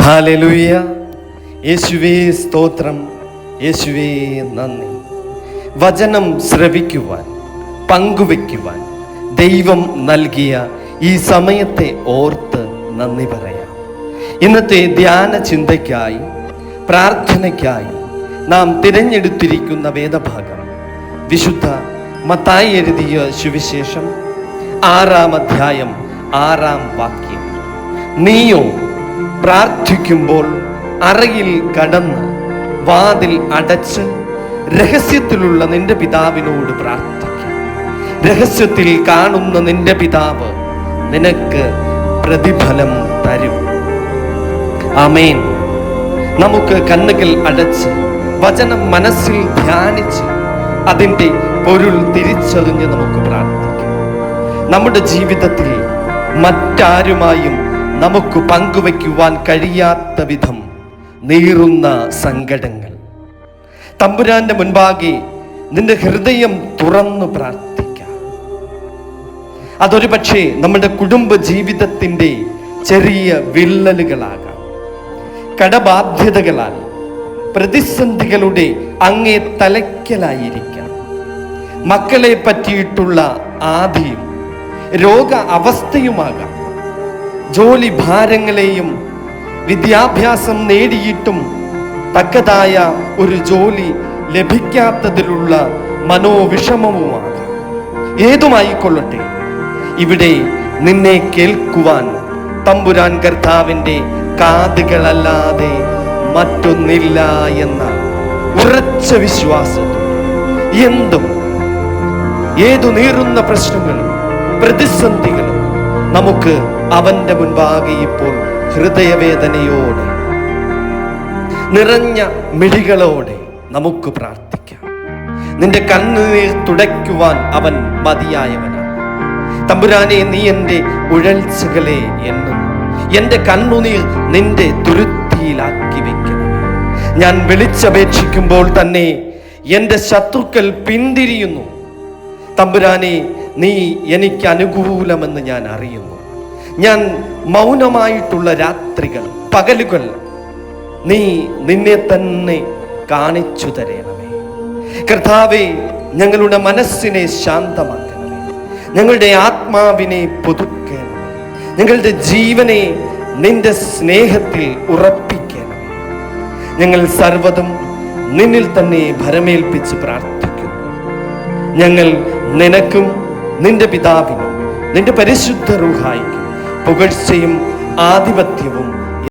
ഹാലലുയ. യേശുവേ സ്തോത്രം. യേശുവേ നന്ദി. വചനം ശ്രവിക്കുവാൻ പങ്കുവെക്കുവാൻ ദൈവം നൽകിയ ഈ സമയത്തെ ഓർത്ത് നന്ദി പറയാം. ഇന്നത്തെ ധ്യാന ചിന്തയ്ക്കായി പ്രാർത്ഥനയ്ക്കായി നാം തിരഞ്ഞെടുത്തിരിക്കുന്ന വേദഭാഗം വിശുദ്ധ മത്തായി എഴുതിയ സുവിശേഷം ആറാം അധ്യായം ആറാം വാക്യം. നീയോ പ്രാർത്ഥിക്കുമ്പോൾ അറയിൽ കടന്ന് വാതിൽ അടച്ച് രഹസ്യത്തിലുള്ള നിന്റെ പിതാവിനോട് പ്രാർത്ഥിക്കുക രഹസ്യത്തിൽ കാണുന്ന നിന്റെ പിതാവ് നിനക്ക് പ്രതിഫലം തരും. ആമേൻ. നമുക്ക് കണ്ണുകൾ അടച്ച് വചനം മനസ്സിൽ ധ്യാനിച്ച് അതിന്റെ പൊരുൾ തിരിച്ചറിഞ്ഞ് നമുക്ക് പ്രാർത്ഥിക്കാം. നമ്മുടെ ജീവിതത്തിൽ മറ്റാരുമായും നമുക്ക് പങ്കുവയ്ക്കുവാൻ കഴിയാത്ത വിധം നീറുന്ന സങ്കടങ്ങൾ. തമ്പുരാന്റെ മുൻപാകെ നിന്റെ ഹൃദയം തുറന്നു പ്രാർത്ഥിക്കാം. അതൊരു പക്ഷേ നമ്മുടെ കുടുംബ ജീവിതത്തിന്റെ ചെറിയ വിള്ളലുകളാകാം. കടബാധ്യതകളാൽ പ്രതിസന്ധികളുടെ അങ്ങേ തലയ്ക്കലായിരിക്കാം മക്കളെ പറ്റിയിട്ടുള്ള ആധിയും രോഗ അവസ്ഥയുമാകാം. ജോലി ഭാരങ്ങളെയും വിദ്യാഭ്യാസം നേടിയിട്ടും തക്കതായ ഒരു ജോലി ലഭിക്കാത്തതിലുള്ള മനോവിഷമവുമാണ്. ഏതുമായിക്കൊള്ളട്ടെ? ഇവിടെ നിന്നെ കേൾക്കുവാൻ തമ്പുരാൻ കർത്താവിന്റെ കാതുകളല്ലാതെ മറ്റൊന്നില്ല എന്ന ഉറച്ച വിശ്വാസത്തോടെ എന്തും ഏതു നീറുന്ന പ്രശ്നങ്ങളും പ്രതിസന്ധികളും നമുക്ക് അവന്റെ മുൻപാകെ ഇപ്പോൾ ഹൃദയവേദനയോടെ നിറഞ്ഞ മിഴികളോടെ നമുക്ക് പ്രാർത്ഥിക്കാം. നിന്റെ കണ്ണുനീർ തുടയ്ക്കുവാൻ അവൻ മതിയായവനാണ്. തമ്പുരാനെ നീ എന്റെ ഉഴൽച്ചകളെ എണ്ണുന്നു. എന്റെ കണ്ണുനീർ നിന്റെ തുരുത്തിയിലാക്കി വെക്കണം ഞാൻ വിളിച്ചപേക്ഷിക്കുമ്പോൾ തന്നെ എന്റെ ശത്രുക്കൾ പിന്തിരിയുന്നു. തമ്പുരാനെ നീ എനിക്ക് അനുകൂലമെന്ന് ഞാൻ അറിയുന്നു. ഞാൻ മൗനമായിട്ടുള്ള രാത്രികൾ പകലുകൾ നീ നിന്നെ തന്നെ കാണിച്ചു തരണമേ. കർത്താവെ ഞങ്ങളുടെ മനസ്സിനെ ശാന്തമാക്കണമേ. ഞങ്ങളുടെ ആത്മാവിനെ പുതുക്കണമേ. ഞങ്ങളുടെ ജീവനെ നിന്റെ സ്നേഹത്തിൽ ഉറപ്പിക്കണമേ. ഞങ്ങൾ സർവതും നിന്നിൽ തന്നെ ഭരമേൽപ്പിച്ച് പ്രാർത്ഥിക്കുന്നു. ഞങ്ങൾ നിനക്കും നിന്റെ പിതാവിനും നിന്റെ പരിശുദ്ധ റൂഹായിക്കും പുകഴ്ചയും ആധിപത്യവും